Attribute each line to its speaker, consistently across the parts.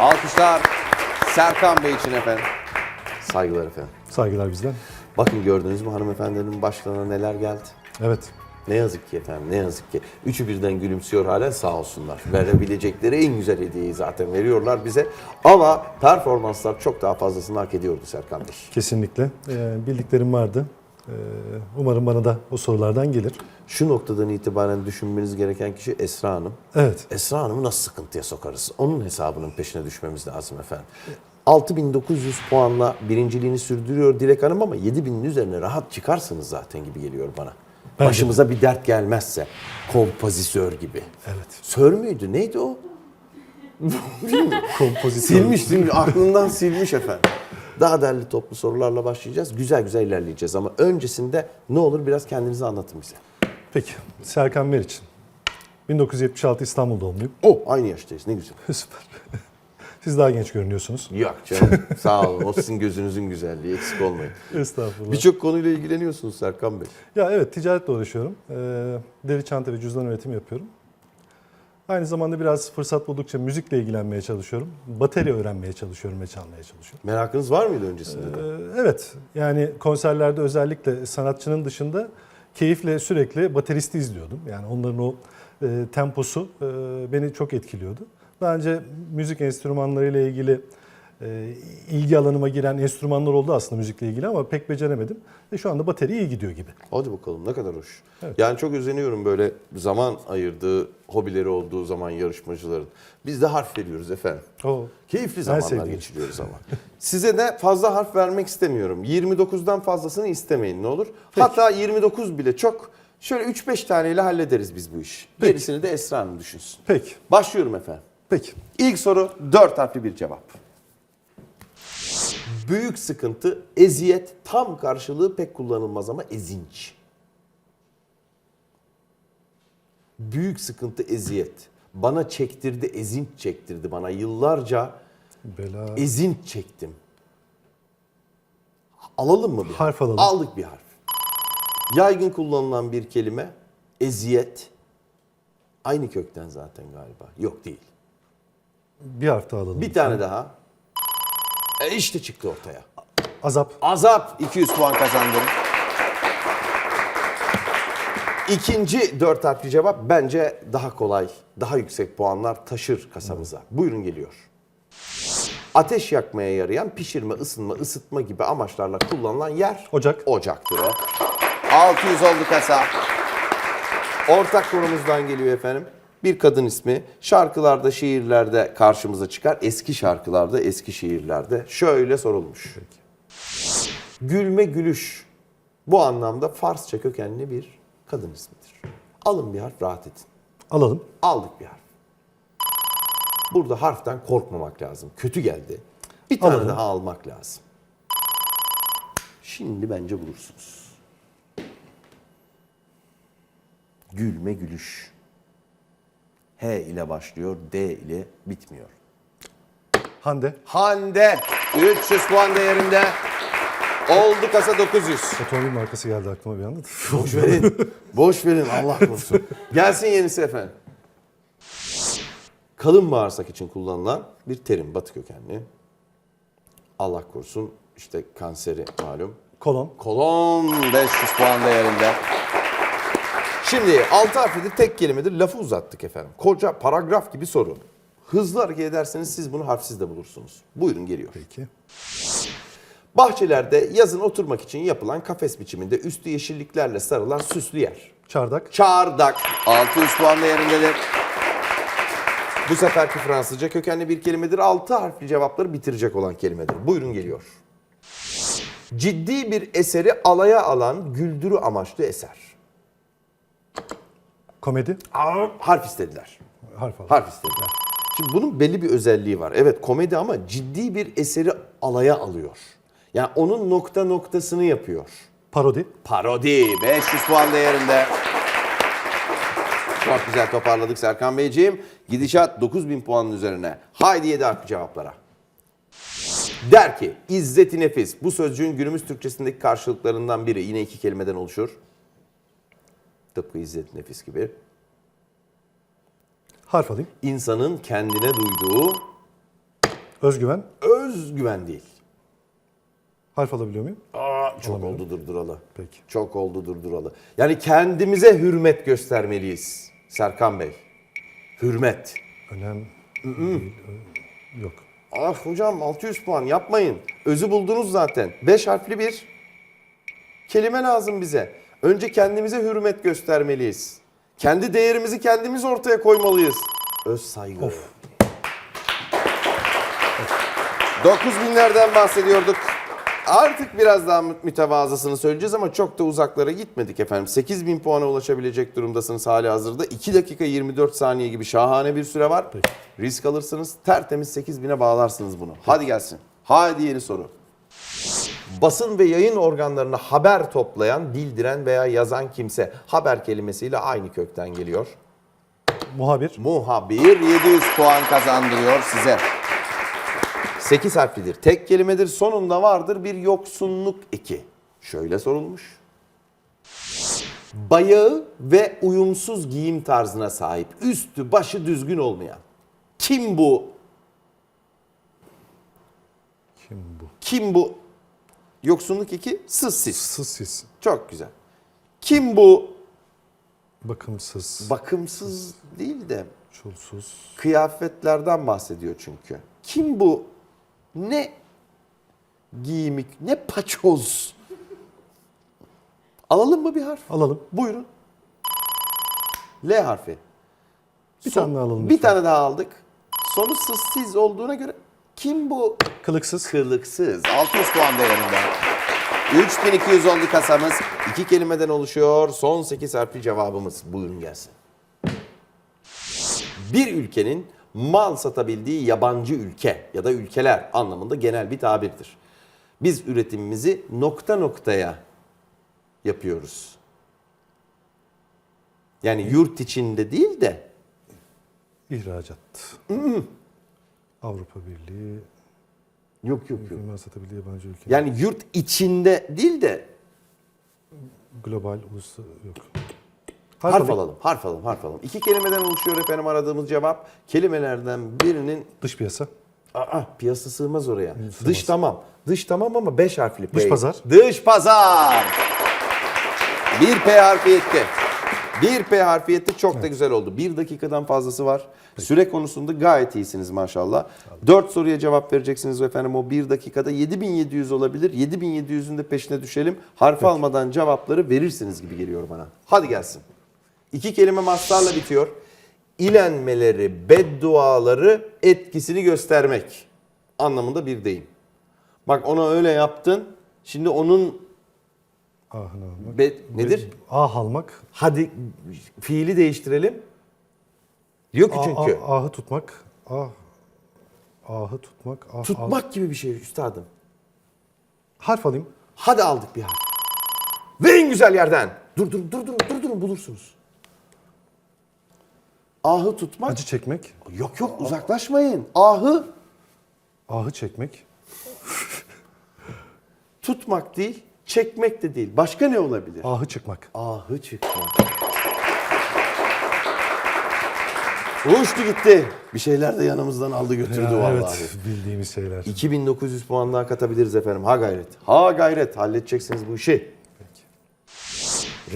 Speaker 1: Alkışlar Serkan Bey için efendim. Saygılar efendim.
Speaker 2: Saygılar bizden.
Speaker 1: Bakın gördünüz mü hanımefendinin başlarına neler geldi?
Speaker 2: Evet.
Speaker 1: Ne yazık ki efendim ne yazık ki. Üçü birden gülümsüyor hala sağ olsunlar. Verebilecekleri en güzel hediyeyi zaten veriyorlar bize. Ama performanslar çok daha fazlasını hak ediyordu Serkan Bey.
Speaker 2: Kesinlikle. Ee, bildiklerim vardı. Ee, umarım bana da o sorulardan gelir.
Speaker 1: Şu noktadan itibaren düşünmeniz gereken kişi Esra Hanım.
Speaker 2: Evet.
Speaker 1: Esra Hanım'ı nasıl sıkıntıya sokarız? Onun hesabının peşine düşmemiz lazım efendim. 6900 puanla birinciliğini sürdürüyor Dilek Hanım ama 7000'in üzerine rahat çıkarsınız zaten gibi geliyor bana.
Speaker 2: Bence de.
Speaker 1: Başımıza bir dert gelmezse. Kompozisör gibi.
Speaker 2: Evet.
Speaker 1: Sör müydü? Neydi o?
Speaker 2: Kompozisyon.
Speaker 1: Silmiş mi? Aklından silmiş efendim. Daha derli toplu sorularla başlayacağız. Güzel güzel ilerleyeceğiz ama öncesinde ne olur biraz kendinizi anlatın bize.
Speaker 2: Peki. Serkan Meriç. 1976 İstanbul doğumluyum.
Speaker 1: Oh aynı yaştayız ne güzel.
Speaker 2: Süper. Siz daha genç görünüyorsunuz.
Speaker 1: Yok canım sağ olun. O sizin gözünüzün güzelliği eksik olmayın.
Speaker 2: Estağfurullah.
Speaker 1: Birçok konuyla ilgileniyorsunuz Serkan Bey.
Speaker 2: Ya evet ticaretle uğraşıyorum. Ee, deri çanta ve cüzdan üretimi yapıyorum. Aynı zamanda biraz fırsat buldukça müzikle ilgilenmeye çalışıyorum. Bateri öğrenmeye çalışıyorum ve çalmaya çalışıyorum.
Speaker 1: Merakınız var mıydı öncesinde de?
Speaker 2: Ee, evet yani konserlerde özellikle sanatçının dışında keyifle sürekli bateristi izliyordum. Yani onların o e, temposu e, beni çok etkiliyordu. Daha önce müzik enstrümanlarıyla ilgili ilgi alanıma giren enstrümanlar oldu aslında müzikle ilgili ama pek beceremedim. Ve şu anda bateri iyi gidiyor gibi.
Speaker 1: Hadi bakalım ne kadar hoş. Yani çok özeniyorum böyle zaman ayırdığı, hobileri olduğu zaman yarışmacıların. Biz de harf veriyoruz efendim.
Speaker 2: Oo.
Speaker 1: Keyifli zamanlar
Speaker 2: sevdiğim.
Speaker 1: geçiriyoruz ama. Size de fazla harf vermek istemiyorum. 29'dan fazlasını istemeyin ne olur. Hatta 29 bile çok. Şöyle 3-5 taneyle hallederiz biz bu işi.
Speaker 2: Peki.
Speaker 1: Gerisini de Esra Hanım düşünsün.
Speaker 2: Peki.
Speaker 1: Başlıyorum efendim.
Speaker 2: Peki.
Speaker 1: İlk soru 4 harfli bir cevap. Büyük sıkıntı, eziyet, tam karşılığı pek kullanılmaz ama ezinç. Büyük sıkıntı, eziyet. Bana çektirdi, ezinç çektirdi bana. Yıllarca
Speaker 2: Bela.
Speaker 1: ezinç çektim. Alalım mı bir
Speaker 2: Harf alalım.
Speaker 1: Aldık bir harf. Yaygın kullanılan bir kelime, eziyet. Aynı kökten zaten galiba. Yok değil.
Speaker 2: Bir harf daha alalım.
Speaker 1: Bir tane daha. E işte çıktı ortaya.
Speaker 2: Azap.
Speaker 1: Azap 200 puan kazandım. İkinci dört harfli cevap bence daha kolay, daha yüksek puanlar taşır kasamıza. Buyurun geliyor. Ateş yakmaya yarayan pişirme, ısınma, ısıtma gibi amaçlarla kullanılan yer
Speaker 2: Ocak.
Speaker 1: ocaktır o. 600 oldu kasa. Ortak konumuzdan geliyor efendim. Bir kadın ismi şarkılarda, şiirlerde karşımıza çıkar. Eski şarkılarda, eski şiirlerde şöyle sorulmuş. Gülme gülüş bu anlamda Farsça kökenli bir kadın ismidir. Alın bir harf rahat edin.
Speaker 2: Alalım.
Speaker 1: Aldık bir harf. Burada harften korkmamak lazım. Kötü geldi. Bir tane
Speaker 2: Alalım.
Speaker 1: daha almak lazım. Şimdi bence bulursunuz. Gülme gülüş. H ile başlıyor, D ile bitmiyor.
Speaker 2: Hande.
Speaker 1: Hande 300 puan değerinde. Oldu kasa 900.
Speaker 2: Otomobil markası geldi aklıma bir anda.
Speaker 1: Boş verin. Boş verin Allah korusun. Gelsin yenisi efendim. Kalın bağırsak için kullanılan bir terim batı kökenli. Allah korusun işte kanseri malum.
Speaker 2: Kolon.
Speaker 1: Kolon 500 puan değerinde. Şimdi altı harflidir tek kelimedir lafı uzattık efendim. Koca paragraf gibi soru. Hızlı hareket ederseniz siz bunu harfsiz de bulursunuz. Buyurun geliyor.
Speaker 2: Peki.
Speaker 1: Bahçelerde yazın oturmak için yapılan kafes biçiminde üstü yeşilliklerle sarılan süslü yer.
Speaker 2: Çardak.
Speaker 1: Çardak 600 puan değerindedir. Bu seferki Fransızca kökenli bir kelimedir. 6 harfli cevapları bitirecek olan kelimedir. Buyurun geliyor. Ciddi bir eseri alaya alan güldürü amaçlı eser.
Speaker 2: Komedi.
Speaker 1: Aa, harf istediler.
Speaker 2: Harf alalım.
Speaker 1: Harf istediler. Şimdi bunun belli bir özelliği var. Evet komedi ama ciddi bir eseri alaya alıyor. Yani onun nokta noktasını yapıyor.
Speaker 2: Parodi.
Speaker 1: Parodi 500 puan değerinde. Çok güzel toparladık Serkan Beyciğim. Gidişat 9000 puanın üzerine. Haydi 7 harfli cevaplara. Der ki İzzeti Nefis. Bu sözcüğün günümüz Türkçesindeki karşılıklarından biri. Yine iki kelimeden oluşur. Tıpkı İzzet Nefis gibi.
Speaker 2: Harf alayım.
Speaker 1: İnsanın kendine duyduğu
Speaker 2: Özgüven.
Speaker 1: Özgüven değil.
Speaker 2: Harf alabiliyor muyum?
Speaker 1: Aa, çok oldu durduralı.
Speaker 2: Peki.
Speaker 1: Çok oldu durduralı. Yani kendimize hürmet göstermeliyiz Serkan Bey. Hürmet.
Speaker 2: Önem değil, ö- yok.
Speaker 1: Ah hocam 600 puan yapmayın. Özü buldunuz zaten. 5 harfli bir kelime lazım bize. Önce kendimize hürmet göstermeliyiz. Kendi değerimizi kendimiz ortaya koymalıyız. Öz saygı.
Speaker 2: Of.
Speaker 1: 9000'lerden bahsediyorduk. Artık biraz daha mü- mütevazısını söyleyeceğiz ama çok da uzaklara gitmedik efendim. 8000 puana ulaşabilecek durumdasınız hali hazırda. 2 dakika 24 saniye gibi şahane bir süre var. Risk alırsınız. Tertemiz 8000'e bağlarsınız bunu. Hadi gelsin. Hadi yeni soru. Basın ve yayın organlarına haber toplayan, bildiren veya yazan kimse haber kelimesiyle aynı kökten geliyor.
Speaker 2: Muhabir.
Speaker 1: Muhabir 700 puan kazandırıyor size. 8 harflidir. Tek kelimedir. Sonunda vardır bir yoksunluk eki. Şöyle sorulmuş. Bayağı ve uyumsuz giyim tarzına sahip. Üstü başı düzgün olmayan. Kim bu?
Speaker 2: Kim bu?
Speaker 1: Kim bu? Yoksunluk eki sız siz.
Speaker 2: Sız siz.
Speaker 1: Çok güzel. Kim bu?
Speaker 2: Bakımsız.
Speaker 1: Bakımsız değil de
Speaker 2: Çulsuz.
Speaker 1: kıyafetlerden bahsediyor çünkü. Kim bu? Ne giyimik, ne paçoz. Alalım mı bir harf?
Speaker 2: Alalım.
Speaker 1: Buyurun. L harfi.
Speaker 2: Bir tane daha alalım
Speaker 1: Bir
Speaker 2: lütfen.
Speaker 1: tane daha aldık. Sonu sızsız olduğuna göre kim bu?
Speaker 2: Kılıksız.
Speaker 1: Kılıksız. 600 puan değerinde. 3200 oldu kasamız. İki kelimeden oluşuyor. Son 8 harfli cevabımız. Buyurun gelsin. Bir ülkenin mal satabildiği yabancı ülke ya da ülkeler anlamında genel bir tabirdir. Biz üretimimizi nokta noktaya yapıyoruz. Yani yurt içinde değil de
Speaker 2: İhracat. Avrupa Birliği.
Speaker 1: yok yok yok.
Speaker 2: Firma satabildiği yabancı ülke.
Speaker 1: Yani yurt içinde değil de
Speaker 2: Global, ulusal yok.
Speaker 1: Harf,
Speaker 2: alayım.
Speaker 1: alalım, harf alalım, harf alalım. İki kelimeden oluşuyor efendim aradığımız cevap. Kelimelerden birinin
Speaker 2: Dış piyasa.
Speaker 1: aa, piyasa sığmaz oraya. Dış tamam. Dış tamam ama beş harfli.
Speaker 2: Dış
Speaker 1: P.
Speaker 2: pazar.
Speaker 1: Dış pazar. Bir P harfi yetti. Bir P harfi yetti çok da güzel oldu. Bir dakikadan fazlası var. Süre konusunda gayet iyisiniz maşallah. Dört soruya cevap vereceksiniz efendim o bir dakikada 7700 olabilir. 7700'ün de peşine düşelim. Harfi almadan cevapları verirsiniz gibi geliyor bana. Hadi gelsin. İki kelime mastarla bitiyor. İlenmeleri, bedduaları etkisini göstermek anlamında bir deyim. Bak ona öyle yaptın. Şimdi onun
Speaker 2: Ahını almak.
Speaker 1: be- nedir?
Speaker 2: Ah almak.
Speaker 1: Hadi fiili değiştirelim. Diyor ki
Speaker 2: Ah,
Speaker 1: çünkü
Speaker 2: ah, ahı tutmak. Ah. Ahı tutmak. Ah, ah.
Speaker 1: tutmak gibi bir şey üstadım.
Speaker 2: Harf alayım.
Speaker 1: Hadi aldık bir harf. Ve en güzel yerden. Dur dur dur dur dur dur bulursunuz. Ahı tutmak.
Speaker 2: Acı çekmek.
Speaker 1: Yok yok uzaklaşmayın. Ahı
Speaker 2: Ahı çekmek.
Speaker 1: tutmak değil, çekmek de değil. Başka ne olabilir?
Speaker 2: Ahı çıkmak.
Speaker 1: Ahı çıkmak. Uçtu gitti. Bir şeyler de yanımızdan aldı götürdü
Speaker 2: Ya,
Speaker 1: vallahi.
Speaker 2: evet bildiğimiz şeyler.
Speaker 1: 2900 puan daha katabiliriz efendim. Ha gayret. Ha gayret. Halledeceksiniz bu işi.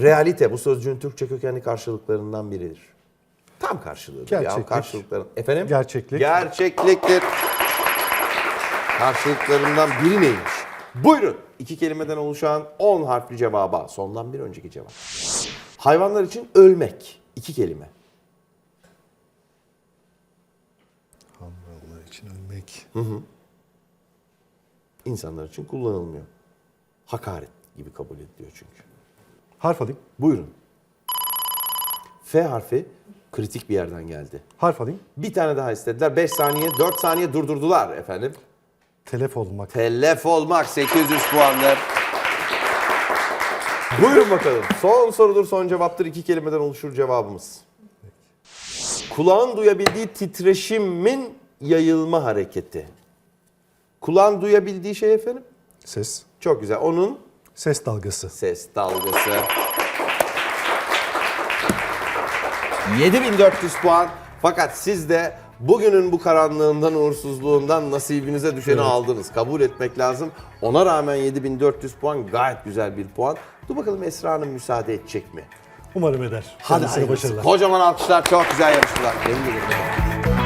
Speaker 1: Realite bu sözcüğün Türkçe kökenli karşılıklarından biridir. Tam karşılığıdır ya.
Speaker 2: Gerçeklik.
Speaker 1: Karşılıkların. Efendim?
Speaker 2: Gerçeklik.
Speaker 1: Gerçekliktir. Karşılıklarından biri neymiş? Buyurun. İki kelimeden oluşan 10 harfli cevaba. Sondan bir önceki cevap. Hayvanlar için ölmek. İki kelime.
Speaker 2: Allah için ölmek.
Speaker 1: İnsanlar için kullanılmıyor. Hakaret gibi kabul ediliyor çünkü.
Speaker 2: Harf alayım.
Speaker 1: Buyurun. F harfi kritik bir yerden geldi.
Speaker 2: Harf alayım.
Speaker 1: Bir tane daha istediler. 5 saniye, 4 saniye durdurdular efendim.
Speaker 2: Telef olmak.
Speaker 1: Telef olmak 800 puandır. Buyurun bakalım. Son sorudur, son cevaptır. İki kelimeden oluşur cevabımız. Kulağın duyabildiği titreşimin yayılma hareketi. Kulağın duyabildiği şey efendim?
Speaker 2: Ses.
Speaker 1: Çok güzel. Onun
Speaker 2: Ses dalgası.
Speaker 1: ses dalgası. 7400 puan. Fakat siz de Bugünün bu karanlığından, uğursuzluğundan nasibinize düşeni aldınız. Kabul etmek lazım. Ona rağmen 7400 puan gayet güzel bir puan. Dur bakalım Esra Hanım müsaade edecek mi?
Speaker 2: Umarım eder.
Speaker 1: Hadi
Speaker 2: Kendisine başarılar.
Speaker 1: Kocaman alkışlar çok güzel yarıştılar. Ederim.